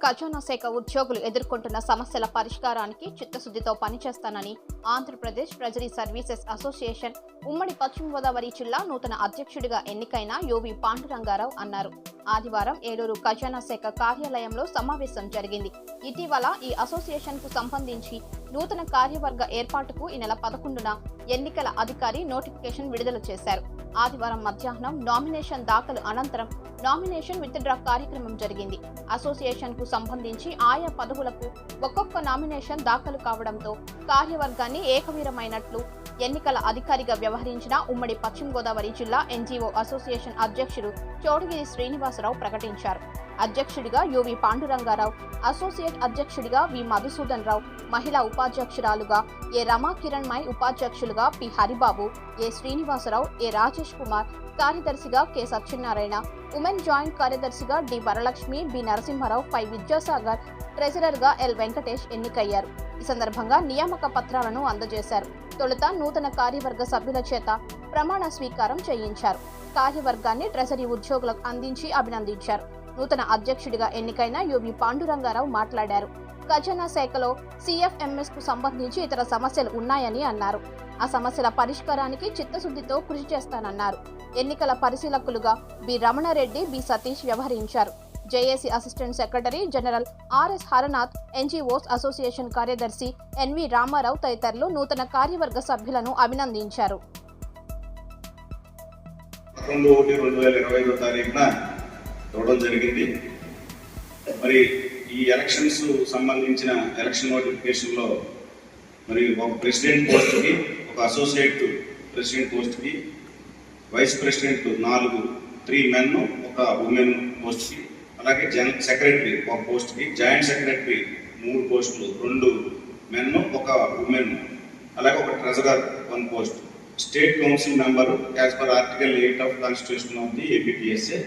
ఖజానా శాఖ ఉద్యోగులు ఎదుర్కొంటున్న సమస్యల పరిష్కారానికి చిత్తశుద్ధితో పనిచేస్తానని ఆంధ్రప్రదేశ్ ట్రెజరీ సర్వీసెస్ అసోసియేషన్ ఉమ్మడి పశ్చిమ గోదావరి జిల్లా నూతన అధ్యక్షుడిగా ఎన్నికైన యోవి పాండురంగారావు అన్నారు. ఆదివారం ఏలూరు ఖజానా శాఖ కార్యాలయంలో సమావేశం జరిగింది. ఇటీవల ఈ అసోసియేషన్కు సంబంధించి నూతన కార్యవర్గ ఏర్పాటుకు ఈ నెల పదకొండున ఎన్నికల అధికారి నోటిఫికేషన్ విడుదల చేశారు. ఆదివారం మధ్యాహ్నం నామినేషన్ దాఖలు అనంతరం నామినేషన్ విత్డ్రా కార్యక్రమం జరిగింది. అసోసియేషన్కు సంబంధించి ఆయా పదవులకు ఒక్కొక్క నామినేషన్ దాఖలు కావడంతో కార్యవర్గాన్ని ఏకవీరమైనట్లు ఎన్నికల అధికారిగా వ్యవహరించిన ఉమ్మడి పశ్చిమ గోదావరి జిల్లా ఎన్జీఓ అసోసియేషన్ అధ్యక్షుడు చోడగిరి శ్రీనివాసరావు ప్రకటించారు. అధ్యక్షుడిగా యువి పాండురంగారావు అసోసియేట్ అధ్యక్షుడిగా వి మధుసూదన్ రావు మహిళా ఉపాధ్యక్షురాలుగా ఏ రమా కిరణ్ మై ఉపాధ్యక్షులుగా P Haribabu A Srinivasarao A Rajesh Kumar కార్యదర్శిగా కె సత్యనారాయణ ఉమెన్ జాయింట్ కార్యదర్శిగా డి వరలక్ష్మి బి నరసింహారావు పై విద్యాసాగర్ ట్రెజరర్గా ఎల్ వెంకటేష్ ఎన్నికయ్యారు. ఈ సందర్భంగా నియామక పత్రాలను అందజేశారు. తొలుత నూతన కార్యవర్గ సభ్యుల చేత ప్రమాణ స్వీకారం చేయించారు. కార్యవర్గాన్ని ట్రెజరీ ఉద్యోగులకు అందించి అభినందించారు. నూతన అధ్యక్షుడిగా ఎన్నికైన యువి పాండురంగారావు మాట్లాడారు. ఖజానా శాఖలో సిఎఫ్ఎంఎస్కు సంబంధించి ఇతర సమస్యలు ఉన్నాయని అన్నారు. ఆ సమస్యల పరిష్కారానికి చిత్తశుద్ధితో కృషి చేస్తానన్నారు. ఎన్నికల పరిశీలకులుగా బి రమణారెడ్డి బి సతీష్ వ్యవహరించారు. JAC assistant secretary general RS Haranath NGOs association కార్యదర్శి ఎన్వి రామారావు తదితరులు నూతన కార్యవర్గ సభ్యులను అభినందించారు. రెండు ఒకటి రెండు వేల ఇరవై ఐదో తారీఖున జరిగింది. మరి ఈ ఎలక్షన్స్ సంబంధించిన ఎలక్షన్ నోటిఫికేషన్లో మరి ఒక ప్రెసిడెంట్ పోస్ట్కి ఒక అసోసియేట్ ప్రెసిడెంట్ పోస్ట్కి వైస్ ప్రెసిడెంట్ నాలుగు త్రీ మెన్ ఒక ఉమెన్ పోస్ట్కి అలాగే జన్ సెక్రటరీ ఒక పోస్ట్కి జాయింట్ సెక్రటరీ మూడు పోస్టులు రెండు మెన్ ఒక ఉమెన్ అలాగే ఒక treasurer one post. State council member as per article eight of constitution of the APTSA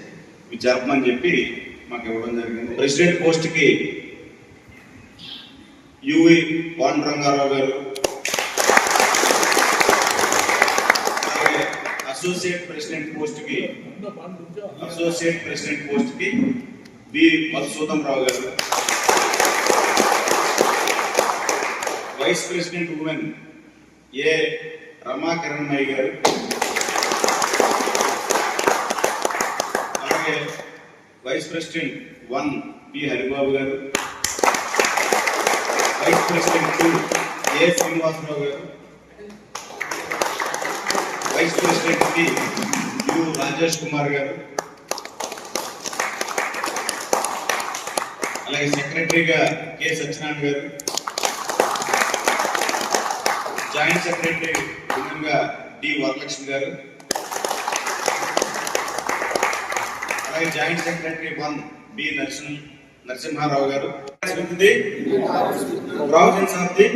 ఇవి జరపమని చెప్పి మాకు ఇవ్వడం జరిగింది. ప్రెసిడెంట్ పోస్ట్కి యువి వాన్ రంగారావు గారు అసోసియేట్ ప్రెసిడెంట్ పోస్ట్కి అసోసియేట్ ప్రెసిడెంట్ పోస్ట్కి బి మధుసూదం రావు గారు. Vice president women A Ramakaran నాయ్ గారు. అలాగే vice president one P Haribabu గారు. Vice president two A Srinivasarao గారు. వైస్ ప్రెసిడెంట్కి యు రాజేష్ కుమార్ గారు. అలాగే సెక్రటరీగా K Satyanarayana garu joint secretary విధంగా డి వరలక్ష్మి గారు అలాగే joint secretary one B Narasimha Narasimharao garu. Provisions of the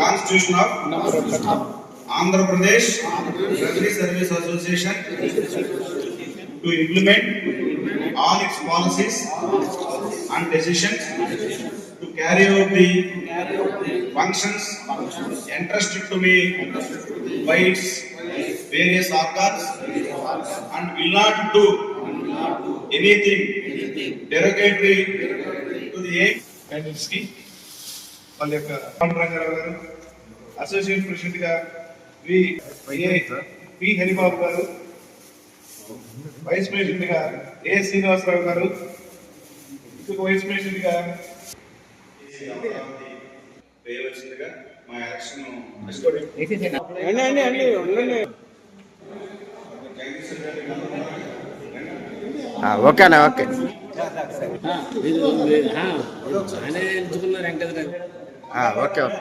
constitution of Andhra Pradesh revenue service association to implement its policies and decisions to carry out the functions entrusted to me by its various organs and will not do anything derogatory to the aim క్యాండిడేట్స్కి వాళ్ళ యొక్క పాండురంగారావు గారు associate ప్రెసిడెంట్గా వి A P Haribabu గారు vice ప్రెసిడెంట్గా ఏ శ్రీనివాసరావు గారు? ఇంకొక vice ప్రెసిడెంట్గా? వేయవలసిందిగా మా ఓకేనా ఓకే. Okay okay.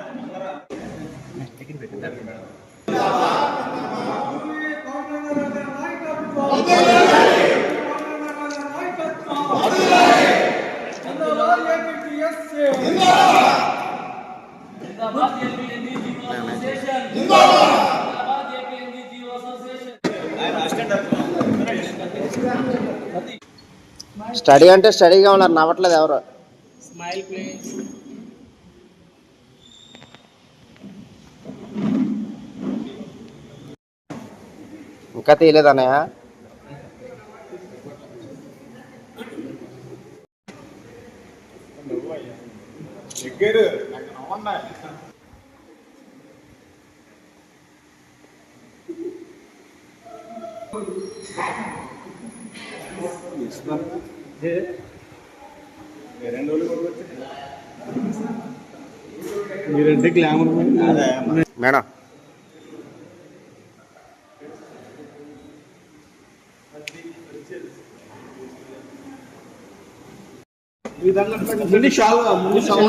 స్టడీ అంటే స్టడీగా ఉన్నారు నవ్వట్లేదు ఎవరు? స్మైల్ ప్లీజ్ ఇంకా తీయలేదన్నయ్య? ఎగ్గారు నాకు నవ్వన్నా మీరంటే గ్లామర్ మేడం ముందు షాల్ ముందు షాల్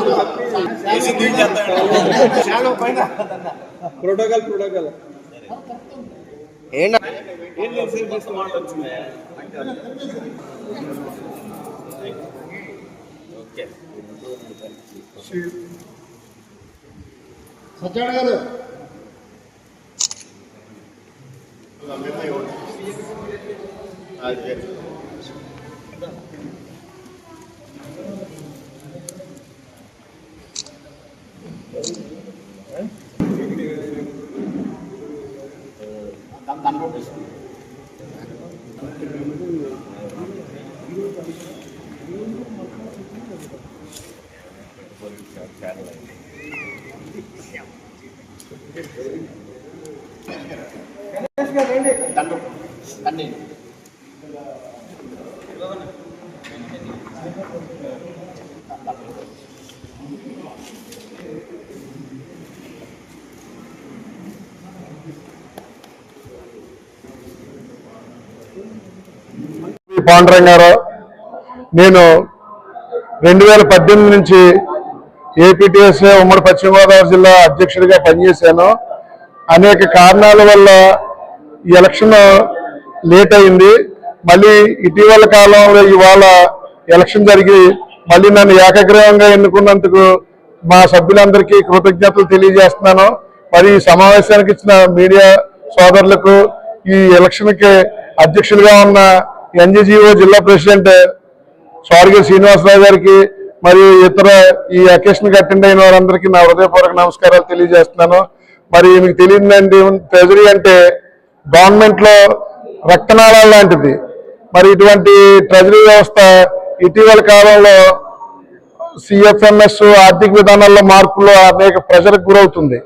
ప్రోటోకాల్ ప్రోటోకాల్ ఏంటి పాండురంగారావు నేను రెండు వేల పద్దెనిమిది నుంచి ఏపీటీఎస్ఏ ఉమ్మడి పశ్చిమ గోదావరి జిల్లా అధ్యక్షుడిగా పనిచేశాను. అనేక కారణాల వల్ల ఈ ఎలక్షన్ లేట్ అయింది. మళ్ళీ ఇటీవల కాలంలో ఇవాళ ఎలక్షన్ జరిగి మళ్ళీ నన్ను ఏకగ్రీవంగా ఎన్నుకున్నందుకు మా సభ్యులందరికీ కృతజ్ఞతలు తెలియజేస్తున్నాను. మరి ఈ సమావేశానికి ఇచ్చిన మీడియా సోదరులకు ఈ ఎలక్షన్కి అధ్యక్షులుగా ఉన్న ఎన్జిజిఓ జిల్లా ప్రెసిడెంట్ స్వారిగి శ్రీనివాసరావు గారికి మరియు ఇతర ఈ అకేషన్ అటెండ్ అయిన వారందరికీ నా హృదయపూర్వక నమస్కారాలు తెలియజేస్తున్నాను. మరి మీకు తెలియదండి ట్రెజరీ అంటే గవర్నమెంట్లో రక్తనాళాలు లాంటిది. మరి ఇటువంటి ట్రెజరీ వ్యవస్థ ఇటీవల కాలంలో సిఎఫ్ఎంఎస్ ఆర్థిక విధానాల్లో మార్పులు అనేక ప్రెజర్కి గురవుతుంది.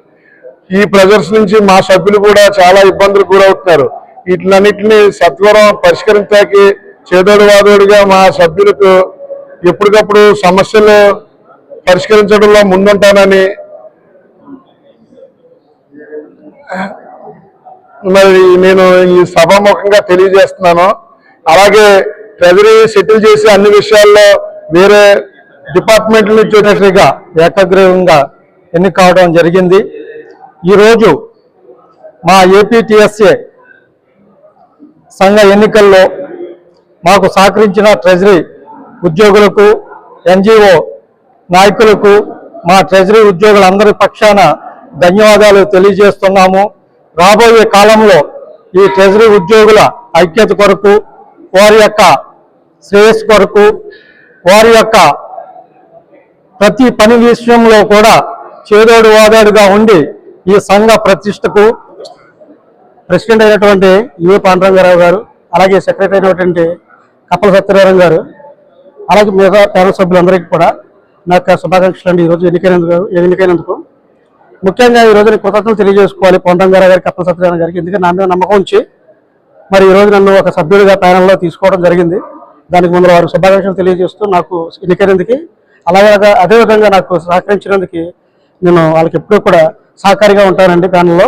ఈ ప్రెజర్స్ నుంచి మా సభ్యులు కూడా చాలా ఇబ్బందులకు గురవుతున్నారు. వీటిలన్నింటినీ సత్వరం పరిష్కరించడానికి చేదోడు వాదోడుగా మా సభ్యులకు ఎప్పటికప్పుడు సమస్యలు పరిష్కరించడంలో ముందుంటానని మరి నేను ఈ సభాముఖంగా తెలియజేస్తున్నాను. అలాగే ట్రెజరీ సెటిల్ చేసి అన్ని విషయాల్లో వేరే డిపార్ట్మెంట్ల నుంచి వచ్చేట్టుగా ఏకగ్రీవంగా ఎన్నిక కావడం జరిగింది. ఈరోజు మా ఏపీటీఎస్ఏ సంఘ ఎన్నికల్లో మాకు సహకరించిన ట్రెజరీ ఉద్యోగులకు ఎన్జిఓ నాయకులకు మా ట్రెజరీ ఉద్యోగులందరి పక్షాన ధన్యవాదాలు తెలియజేస్తున్నాము. రాబోయే కాలంలో ఈ ట్రెజరీ ఉద్యోగుల ఐక్యత కొరకు వారి యొక్క శ్రేయస్సు కొరకు వారి యొక్క ప్రతి పని విషయంలో కూడా చేదోడు వాదాడుగా ఉండి ఈ సంఘ ప్రతిష్టకు ప్రెసిడెంట్ అయినటువంటి యువ పాండరంగారావు గారు అలాగే సెక్రటరీ అయినటువంటి కప్పల సత్యనారాయణ గారు అలాగే మిగతా ప్యానల్ సభ్యులందరికీ కూడా నా యొక్క శుభాకాంక్షలు అండి. ఈరోజు ఎన్నికైనందుకు ఎన్నికైనందుకు. ముఖ్యంగా ఈ రోజు నేను కృతజ్ఞతలు తెలియజేసుకోవాలి పొందంగారా గారికి కప్పల సత్యనారాయణ గారికి. ఎందుకంటే నా మీద నమ్మకం ఉంచి మరి ఈరోజు నన్ను ఒక సభ్యుడిగా ప్యానల్లో తీసుకోవడం జరిగింది. దానికి ముందు వారు శుభాకాంక్షలు తెలియజేస్తూ నాకు ఎన్నికైనందుకు అలాగే అదేవిధంగా నాకు సహకరించినందుకు నేను వాళ్ళకి ఎప్పుడూ కూడా సహకారిగా ఉంటానండి ప్యానల్లో.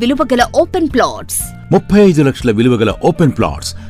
విలువ గల ఓపెన్ ప్లాట్స్. ముప్పై ఐదు లక్షల విలువ గల ఓపెన్ ప్లాట్స్.